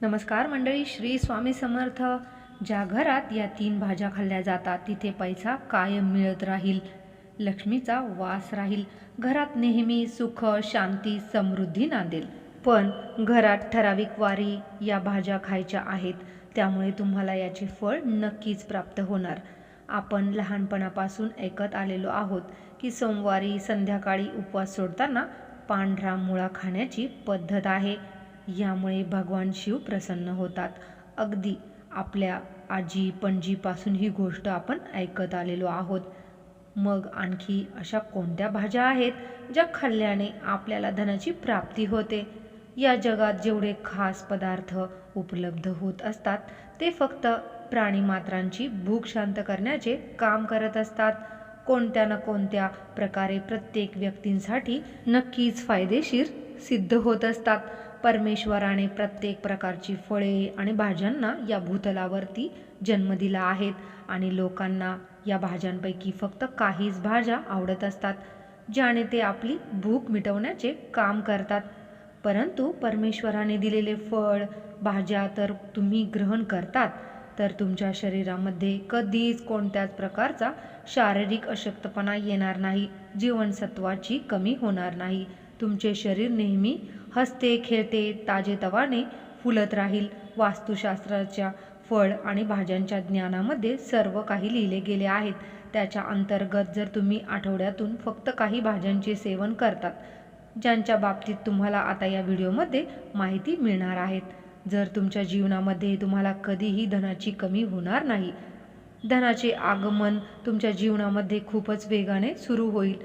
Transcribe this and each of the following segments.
नमस्कार मंडळी श्री स्वामी समर्थ. ज्या घरात या तीन भाज्या खाल्ल्या जातात तिथे पैसा कायम मिळत राहील. लक्ष्मीचा वास राहील. घरात नेहमी सुख शांती समृद्धी नांदेल. पण घरात ठराविक वारी या भाज्या खायच्या आहेत त्यामुळे तुम्हाला याचे फळ नक्कीच प्राप्त होणार. आपण लहानपणापासून ऐकत आलेलो आहोत की सोमवारी संध्याकाळी उपवास सोडताना पांढरा मुळा खाण्याची पद्धत आहे. यामुळे भगवान शिव प्रसन्न होतात. अगदी आपल्या आजी पणजीपासून ही गोष्ट आपण ऐकत आलेलो आहोत. मग आणखी अशा कोणत्या भाज्या आहेत ज्या खाल्ल्याने आपल्याला धनाची प्राप्ती होते? या जगात जेवढे खास पदार्थ उपलब्ध होत असतात ते फक्त प्राणीमात्रांची भूक शांत करण्याचे काम करत असतात. कोणत्या ना कोणत्या प्रकारे प्रत्येक व्यक्तींसाठी नक्कीच फायदेशीर सिद्ध होत असतात. परमेश्वराने प्रत्येक प्रकारची फळे आणि भाज्यांना या भूतलावरती जन्म दिला आहेत आणि लोकांना या भाज्यांपैकी फक्त काहीच भाज्या आवडत असतात ज्याने ते आपली भूक मिटवण्याचे काम करतात. परंतु परमेश्वराने दिलेले फळ भाज्या तर तुम्ही ग्रहण करतात तर तुमच्या शरीरामध्ये कधीच कोणत्याच प्रकारचा शारीरिक अशक्तपणा येणार नाही जीवनसत्वाची कमी होणार नाही. तुमचे शरीर नेहमी हसते खेळते ताजेतवाने फुलत राहील. वास्तुशास्त्राच्या फळ आणि भाज्यांच्या ज्ञानामध्ये सर्व काही लिहिले गेले आहेत. त्याच्या अंतर्गत जर तुम्ही आठवड्यातून फक्त काही भाज्यांचे सेवन करतात ज्यांच्या बाबतीत तुम्हाला आता या व्हिडिओमध्ये माहिती मिळणार आहेत. जर तुमच्या जीवनामध्ये तुम्हाला कधीही धनाची कमी होणार नाही धनाचे आगमन तुमच्या जीवनामध्ये खूपच वेगाने सुरू होईल.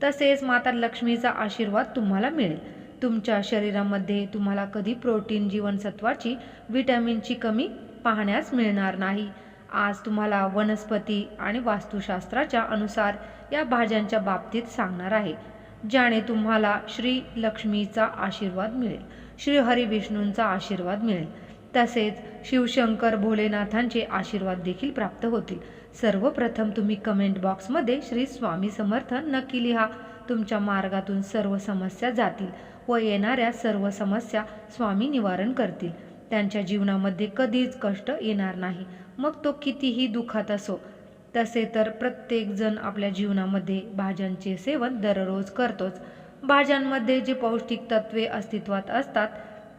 तसेच माता लक्ष्मीचा आशीर्वाद तुम्हाला मिळेल. तुमच्या शरीरामध्ये तुम्हाला कधी प्रोटीन जीवनसत्वाची विटॅमिनची कमी पाहण्यास मिळणार नाही. आज तुम्हाला वनस्पती आणि वास्तुशास्त्राच्या अनुसार या भाज्यांच्या बाबतीत सांगणार आहे ज्याने तुम्हाला श्री लक्ष्मीचा आशीर्वाद मिळेल श्री हरिविष्णूंचा आशीर्वाद मिळेल. तसेच शिवशंकर भोलेनाथांचे आशीर्वाद देखील प्राप्त होतील. सर्वप्रथम तुम्ही कमेंट बॉक्समध्ये श्री स्वामी समर्थ नक्की लिहा. तुमच्या मार्गातून सर्व समस्या जातील व येणाऱ्या सर्व समस्या स्वामी निवारण करतील. त्यांच्या जीवनामध्ये कधीच कष्ट येणार नाही. मग तो कितीही दुखात असो तसे तर प्रत्येकजण आपल्या जीवनामध्ये भाज्यांचे सेवन दररोज करतोच. भाज्यांमध्ये जे पौष्टिक तत्वे अस्तित्वात असतात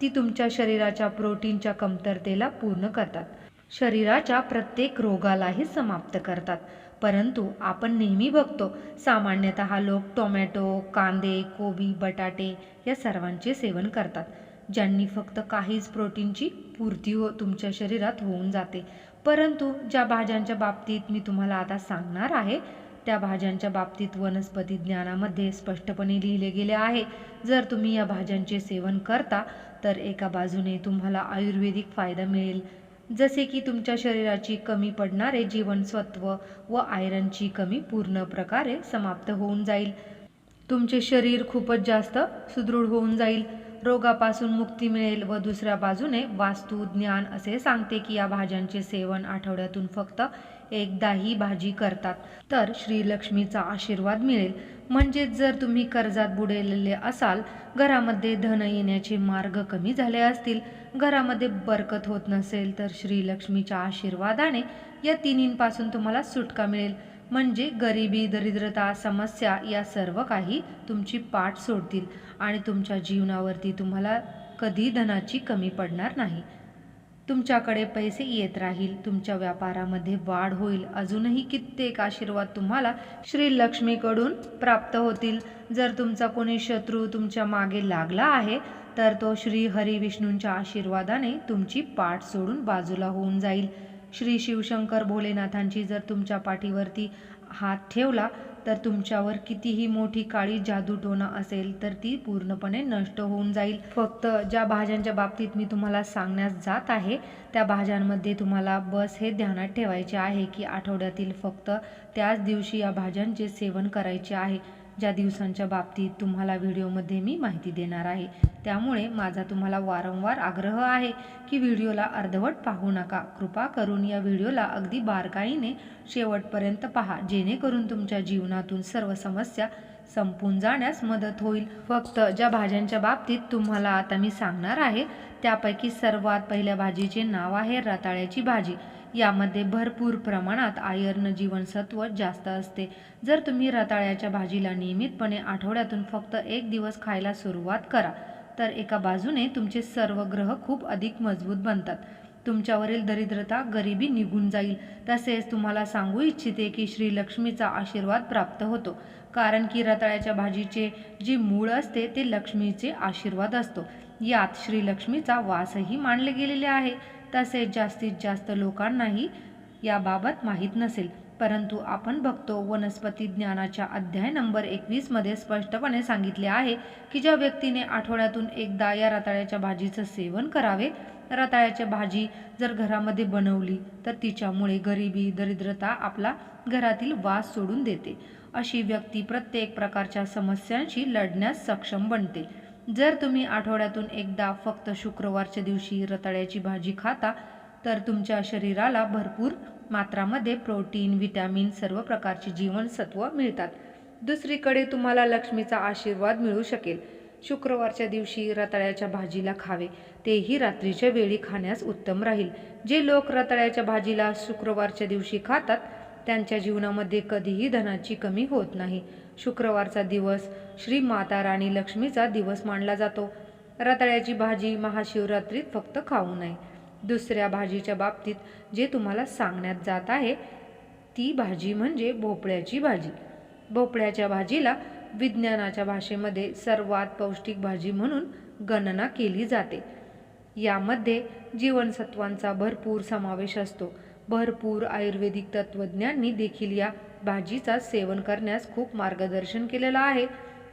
ती तुमच्या शरीराच्या प्रोटीनच्या कमतरतेला पूर्ण करतात. शरीराच्या प्रत्येक रोगालाही समाप्त करतात. परंतु आपण नेहमी बघतो सामान्यतः लोक टोमॅटो कांदे कोबी बटाटे या सर्वांचे सेवन करतात. ज्यांनी फक्त काहीच प्रोटीनची पूर्ती हो तुमच्या शरीरात होऊन जाते. परंतु ज्या भाज्यांच्या बाबतीत मी तुम्हाला आता सांगणार आहे त्या भाज्यांच्या बाबतीत वनस्पती ज्ञानामध्ये स्पष्टपणे लिहिले गेले आहे. जर तुम्ही या भाज्यांचे सेवन करता तर एका बाजूने तुम्हाला आयुर्वेदिक फायदा मिळेल. जसे की तुमच्या शरीराची कमी पडणारे जीवनसत्व व आयरनची कमी पूर्ण प्रकारे समाप्त होऊन जाईल. तुमचे शरीर खूपच जास्त सुदृढ होऊन जाईल. रोगापासून मुक्ती मिळेल व दुसऱ्या बाजूने वास्तू ज्ञान असे सांगते की या भाज्यांचे सेवन आठवड्यातून फक्त एकदा ही भाजी करतात. तर श्रीलक्ष्मीचा आशीर्वाद मिळेल. म्हणजेच जर तुम्ही कर्जात बुडेलेले असाल घरामध्ये धन येण्याचे मार्ग कमी झाले असतील घरामध्ये बरकत होत नसेल तर श्रीलक्ष्मीच्या आशीर्वादाने या तिन्हींपासून तुम्हाला सुटका मिळेल. म्हणजे गरिबी दरिद्रता समस्या या सर्व काही तुमची पाठ सोडतील आणि तुमच्या जीवनावरती तुम्हाला कधी धनाची कमी पडणार नाही. तुमच्याकडे पैसे येत राहील तुमच्या व्यापारामध्ये वाढ होईल अजूनही कित्येक आशीर्वाद तुम्हाला श्री लक्ष्मीकडून प्राप्त होतील. जर तुमचा कोणी शत्रू तुमच्या मागे लागला आहे तर तो श्री हरी विष्णूंच्या आशीर्वादाने तुमची पाठ सोडून बाजूला होऊन जाईल. श्री शिवशंकर भोलेनाथांची जर तुमच्या पाठीवरती हात ठेवला तर तुमच्यावर कितीही मोठी काळी जादूटोना असेल तर ती पूर्णपणे नष्ट होऊन जाईल. फक्त ज्या भाज्यांच्या बाबतीत मी तुम्हाला सांगण्यास जात आहे त्या भाज्यांमध्ये तुम्हाला बस हे ध्यानात ठेवायचे आहे की आठवड्यातील फक्त त्याच दिवशी या भाज्यांचे सेवन करायचे आहे. ज्या दिवसांच्या बाबतीत तुम्हाला व्हिडिओमध्ये मी माहिती देणार आहे. त्यामुळे माझा तुम्हाला वारंवार आग्रह आहे की व्हिडिओला अर्धवट पाहू नका. कृपा करून या व्हिडिओला अगदी बारकाईने शेवटपर्यंत पहा जेणेकरून तुमच्या जीवनातून सर्व समस्या संपून जाण्यास मदत होईल. फक्त ज्या भाज्यांच्या बाबतीत तुम्हाला आता मी सांगणार आहे त्यापैकी सर्वात पहिल्या भाजीचे नाव आहे रताळ्याची भाजी. यामध्ये भरपूर प्रमाणात आयर्न जीवनसत्व जास्त असते. जर तुम्ही रताळ्याच्या भाजीला नियमितपणे आठवड्यातून फक्त एक दिवस खायला सुरुवात करा तर एका बाजूने तुमचे सर्व ग्रह खूप अधिक मजबूत बनतात. तुमच्यावरील दरिद्रता गरिबी निघून जाईल. तसेच तुम्हाला सांगू इच्छिते की श्री लक्ष्मीचा आशीर्वाद प्राप्त होतो कारण की रताळ्याच्या भाजीचे जे मूळ असते ते लक्ष्मीचे आशीर्वाद असतो. यात श्रीलक्ष्मीचा वासही मानले गेलेले आहे. तसेच जास्तीत जास्त लोकांनाही याबाबत माहीत नसेल. परंतु आपण बघतो वनस्पती ज्ञानाच्या अध्याय नंबर एकवीसमध्ये स्पष्टपणे सांगितले आहे की ज्या व्यक्तीने आठवड्यातून एकदा या रताळ्याच्या भाजीचं सेवन करावे रताळ्याची भाजी जर घरामध्ये बनवली तर तिच्यामुळे गरिबी दरिद्रता आपला घरातील वास सोडून देते. अशी व्यक्ती प्रत्येक प्रकारच्या समस्यांशी लढण्यास सक्षम बनते. जर तुम्ही आठवड्यातून एकदा फक्त शुक्रवारच्या दिवशी रताळ्याची भाजी खाता तर तुमच्या शरीराला भरपूर मात्रामध्ये प्रोटीन व्हिटॅमिन सर्व प्रकारची जीवनसत्व मिळतात. दुसरीकडे तुम्हाला लक्ष्मीचा आशीर्वाद मिळू शकेल. शुक्रवारच्या दिवशी रताळ्याच्या भाजीला खावे. तेही रात्रीच्या वेळी खाण्यास उत्तम राहील. जे लोक रताळ्याच्या भाजीला शुक्रवारच्या दिवशी खातात त्यांच्या जीवनामध्ये कधीही धनाची कमी होत नाही. शुक्रवारचा दिवस श्री माता राणी लक्ष्मीचा दिवस मानला जातो. रताळ्याची भाजी महाशिवरात्रीत फक्त खाऊ नये. दुसऱ्या भाजीच्या बाबतीत जे तुम्हाला सांगण्यात जात आहे ती भाजी म्हणजे भोपळ्याची भाजी. भोपळ्याच्या भाजीला विज्ञानाच्या भाषेमध्ये सर्वात पौष्टिक भाजी म्हणून गणना केली जाते. यामध्ये जीवनसत्वांचा भरपूर समावेश असतो. भरपूर आयुर्वेदिक तत्त्वज्ञांनी देखील या भाजीचा सेवन करण्यास खूप मार्गदर्शन केलेलं आहे.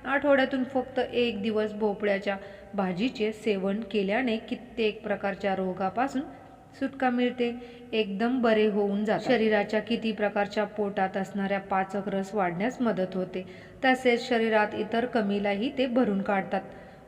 आठवड्यातून फक्त एक दिवस भोपळ्याच्या भाजीचे सेवन केल्याने कित्येक प्रकारच्या रोगापासून सुटका मिळते. एकदम बरे होऊन जात शरीराच्या किती प्रकारच्या पोटात असणाऱ्या पाचक रस वाढण्यास मदत होते. तसेच शरीरात इतर कमीलाही ते भरून काढतात.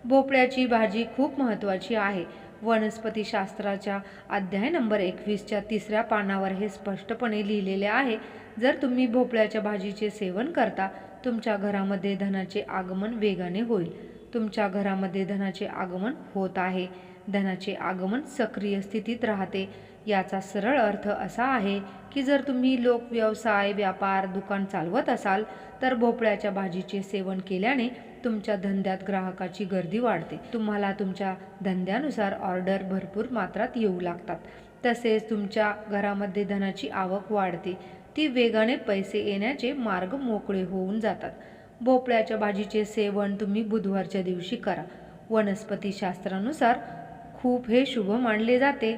भोपळ्याची भाजी खूप महत्त्वाची आहे. वनस्पतीशास्त्राच्या अध्याय नंबर एकवीसच्या तिसऱ्या पानावर हे स्पष्टपणे लिहिलेले आहे. जर तुम्ही भोपळ्याच्या भाजीचे सेवन करता तुमच्या घरामध्ये धनाचे आगमन वेगाने होईल. तुमच्या घरामध्ये धनाचे आगमन होत आहे. धनाचे आगमन सक्रिय स्थितीत राहते. याचा सरळ अर्थ असा आहे की जर तुम्ही लोक व्यवसाय व्यापार दुकान चालवत असाल तर भोपळ्याच्या भाजीचे सेवन केल्याने तुमच्या धंद्यात ग्राहकाची गर्दी वाढते. तुम्हाला तुमच्या धंद्यानुसार ऑर्डर भरपूर मात्रात येऊ लागतात. तसेच तुमच्या घरामध्ये धनाची आवक वाढते. ती वेगाने पैसे येण्याचे मार्ग मोकळे होऊन जातात. भोपळ्याच्या भाजीचे सेवन तुम्ही बुधवारच्या दिवशी करा. वनस्पतीशास्त्रानुसार खूप हे शुभ मानले जाते.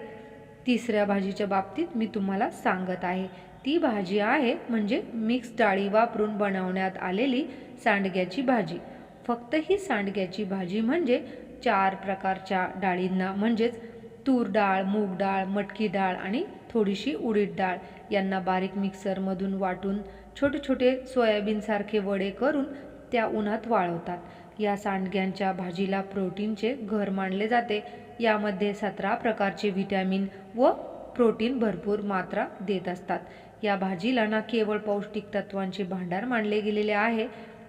तिसऱ्या भाजीच्या बाबतीत मी तुम्हाला सांगत आहे. ती भाजी आहे म्हणजे मिक्स डाळी वापरून बनवण्यात आलेली सांडग्याची भाजी. फक्त ही सांडग्याची भाजी म्हणजे चार प्रकारच्या डाळींना म्हणजेच तूर डाळ मूग डाळ मटकी डाळ आणि थोडीशी उडीद डाळ. यांना बारीक मिक्सरमधून वाटून छोटे छोटे सोयाबीनसारखे वडे करून त्या उन्हात वाळवतात. या सांडग्यांच्या भाजीला प्रोटीनचे घर मानले जाते. यामध्ये सतरा प्रकारचे व्हिटॅमिन व प्रोटीन भरपूर मात्रा देत असतात. या भाजीला ना केवळ पौष्टिक तत्वांचे भांडार मानले गेलेले आहे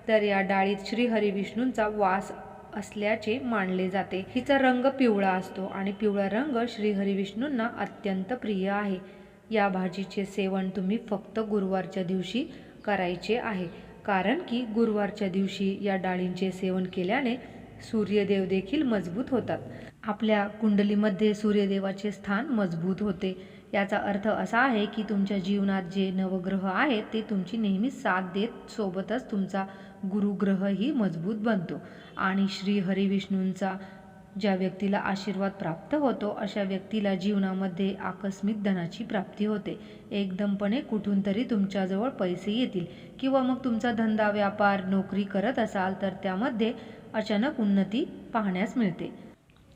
तर या डाळीत श्रीहरिविष्णूंचा वास असल्याचे मानले जाते. हिचा रंग पिवळा असतो आणि पिवळा रंग श्री हरिविष्णूंना अत्यंत प्रिय आहे. या भाजीचे सेवन तुम्ही फक्त गुरुवारच्या दिवशी करायचे आहे. कारण की गुरुवारच्या दिवशी या डाळींचे सेवन केल्याने सूर्यदेव देखील मजबूत होतात. आपल्या कुंडलीमध्ये सूर्यदेवाचे स्थान मजबूत होते. याचा अर्थ असा आहे की तुमच्या जीवनात जे नवग्रह आहेत ते तुमची नेहमी साथ देत सोबतच तुमचा गुरुग्रहही मजबूत बनतो. आणि श्री हरिविष्णूंचा ज्या व्यक्तीला आशीर्वाद प्राप्त होतो अशा व्यक्तीला जीवनामध्ये आकस्मिक धनाची प्राप्ती होते. एकदमपणे कुठून तरी तुमच्याजवळ पैसे येतील. किंवा मग तुमचा धंदा व्यापार नोकरी करत असाल तर त्यामध्ये अचानक उन्नती पाहण्यास मिळते.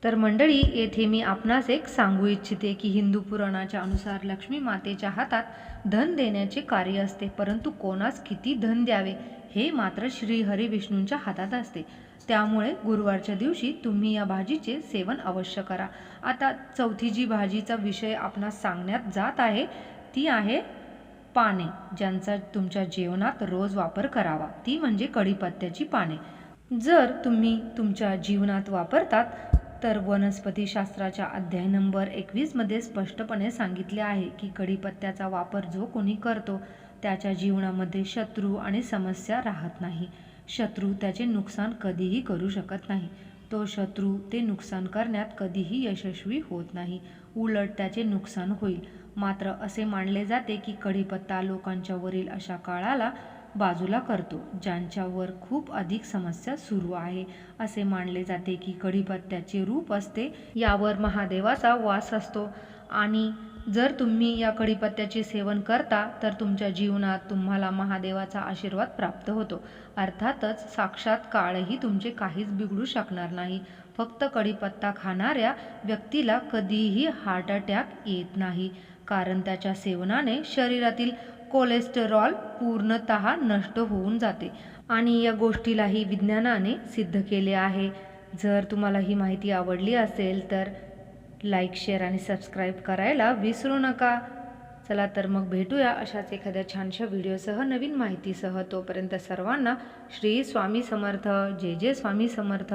तर मंडळी येथे मी आपणास एक सांगू इच्छिते की हिंदू पुराणाच्या अनुसार लक्ष्मी मातेच्या हातात धन देण्याचे कार्य असते परंतु कोणास किती धन द्यावे हे मात्र श्री हरी विष्णूंच्या हातात असते. त्यामुळे गुरुवारच्या दिवशी तुम्ही या भाजीचे सेवन अवश्य करा. आता चौथी जी भाजीचा विषय आपणास सांगण्यात जात आहे ती आहे पाने ज्यांचा तुमच्या जेवणात रोज वापर करावा. ती म्हणजे कढीपत्त्याची पाने. जर तुम्ही तुमच्या जीवनात वापरतात तर वनस्पतीशास्त्राच्या अध्याय नंबर एकवीसमध्ये स्पष्टपणे सांगितले आहे की कढीपत्त्याचा वापर जो कोणी करतो त्याच्या जीवनामध्ये शत्रू आणि समस्या राहत नाही. शत्रू त्याचे नुकसान कधीही करू शकत नाही. तो शत्रू ते नुकसान करण्यात कधीही यशस्वी होत नाही. उलट त्याचे नुकसान होईल. मात्र असे मानले जाते की कढीपत्ता लोकांच्यावरील अशा काळाला बाजूला करतो. ज्यांच्यावर खूप अधिक समस्या सुरू आहे. असे मानले जाते की कढीपत्त्याचे रूप असते यावर महादेवाचा वास असतो. आणि जर तुम्ही या कढीपत्त्याचे सेवन करता तर तुमच्या जीवनात तुम्हाला महादेवाचा आशीर्वाद प्राप्त होतो. अर्थातच साक्षात काळही तुमचे काहीच बिघडू शकणार नाही. फक्त कढीपत्ता खाणाऱ्या व्यक्तीला कधीही हार्ट अटॅक येत नाही. कारण त्याच्या सेवनाने शरीरातील कोलेस्टेरॉल पूर्णत नष्ट होऊन जाते आणि या गोष्टीलाही विज्ञानाने सिद्ध केले आहे. जर तुम्हाला ही माहिती आवडली असेल तर लाईक शेअर आणि सबस्क्राईब करायला विसरू नका. चला तर मग भेटूया अशाच एखाद्या छानशा व्हिडिओसह नवीन माहितीसह. तोपर्यंत सर्वांना श्री स्वामी समर्थ. जय जय स्वामी समर्थ.